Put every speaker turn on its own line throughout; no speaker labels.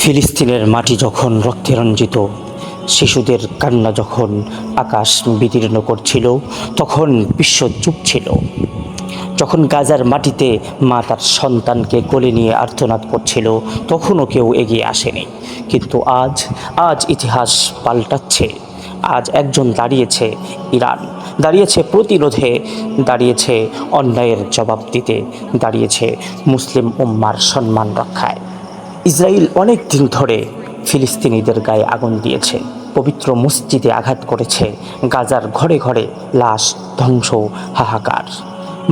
ফিলিস্তিনের মাটি যখন রক্তে রঞ্জিত, শিশুদের কান্না যখন আকাশ বিদীর্ণ করছিল, তখন বিশ্ব চুপ ছিল। যখন গাজার মাটিতে মা তার সন্তানকে কোলে নিয়ে আর্তনাদ করছিল, তখনও কেউ এগিয়ে আসেনি। কিন্তু আজ আজ ইতিহাস পাল্টাচ্ছে। আজ একজন দাঁড়িয়েছে ইরান, দাঁড়িয়েছে প্রতিরোধে, দাঁড়িয়েছে অন্যায়ের জবাব দিতে, দাঁড়িয়েছে মুসলিম উম্মার সম্মান রক্ষায়। ইসরায়েল অনেক দিন ধরে ফিলিস্তিনিদের গায়ে আগুন দিয়েছে। পবিত্র মসজিদে আঘাত করেছে। গাজার ঘরে ঘরে লাশ, ধ্বংস, হাহাকার।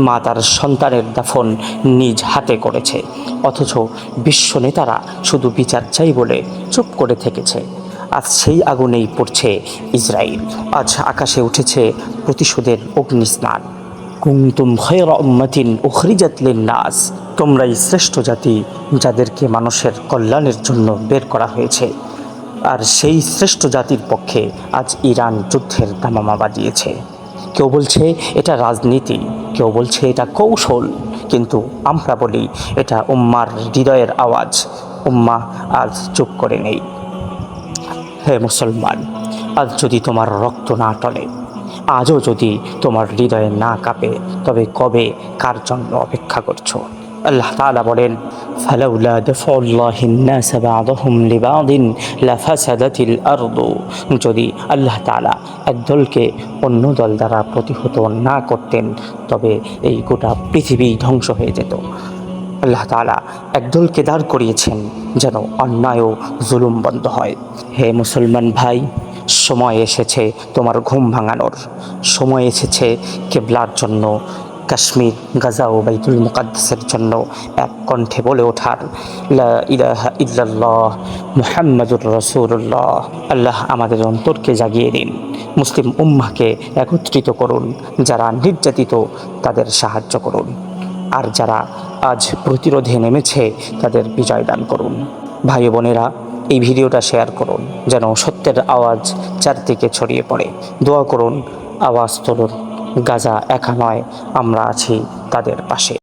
মা তার সন্তানের দাফন নিজ হাতে করেছে। অথচ বিশ্ব নেতারা শুধু বিচার চাই বলে চুপ করে থেকেছে। আজ সেই আগুনেই পড়ছে ইসরায়েল। আজ আকাশে উঠেছে প্রতিশোধের অগ্নিস্নান। কুমতুম খয়রা উম্মাতিন উখরিজাত লিন্নাস। তোমরাই শ্রেষ্ঠ জাতি যাদেরকে মানুষের কল্যাণের জন্য বের করা হয়েছে। আর সেই শ্রেষ্ঠ জাতির পক্ষে আজ ইরান যুদ্ধের দামামা বাজিয়েছে। কেউ বলছে এটা রাজনীতি, কেউ বলছে এটা কৌশল, কিন্তু আমরা বলি এটা উম্মার হৃদয়ের আওয়াজ। উম্মা আজ চুপ করে নেই। হে মুসলমান, আজ যদি তোমার রক্ত না টলে আজও যদি তোমার হৃদয়ে না কাঁপে, তবে কবে কার জন্য অপেক্ষা করছ? আল্লাহ তালা বলেন যদি আল্লাহ তালা একদলকে অন্য দল দ্বারা প্রতিহত না করতেন, তবে এই গোটা পৃথিবী ধ্বংস হয়ে যেত। আল্লাহ তালা একদলকে দাঁড় করিয়েছেন যেন অন্যায় ও জুলুম বন্ধ হয়। হে মুসলমান ভাই সময় এসেছে তোমার ঘুম ভাঙানোর। সময় এসেছে কেবলার জন্য, কাশ্মীর, গাজা ও বাইতুল মুকাদ্দাসের জন্য এক কণ্ঠে বলে ওঠার। ইলাহা মুহাম্মাদুর রাসূলুল্লাহ, আল্লাহ আমাদের অন্তরকে জাগিয়ে দিন। মুসলিম উম্মাকে একত্রিত করুন, যারা নির্যাতিত তাদের সাহায্য করুন। আর যারা আজ প্রতিরোধে নেমেছে তাদের বিজয় দান করুন। ভাই বোনেরা এই ভিডিওটা শেয়ার করুন, যেন সত্যের আওয়াজ চারদিকে ছড়িয়ে পড়ে। দোয়া করুন, আওয়াজ তোলুন, গাজা একা নয়, আমরা আছি তাদের পাশে।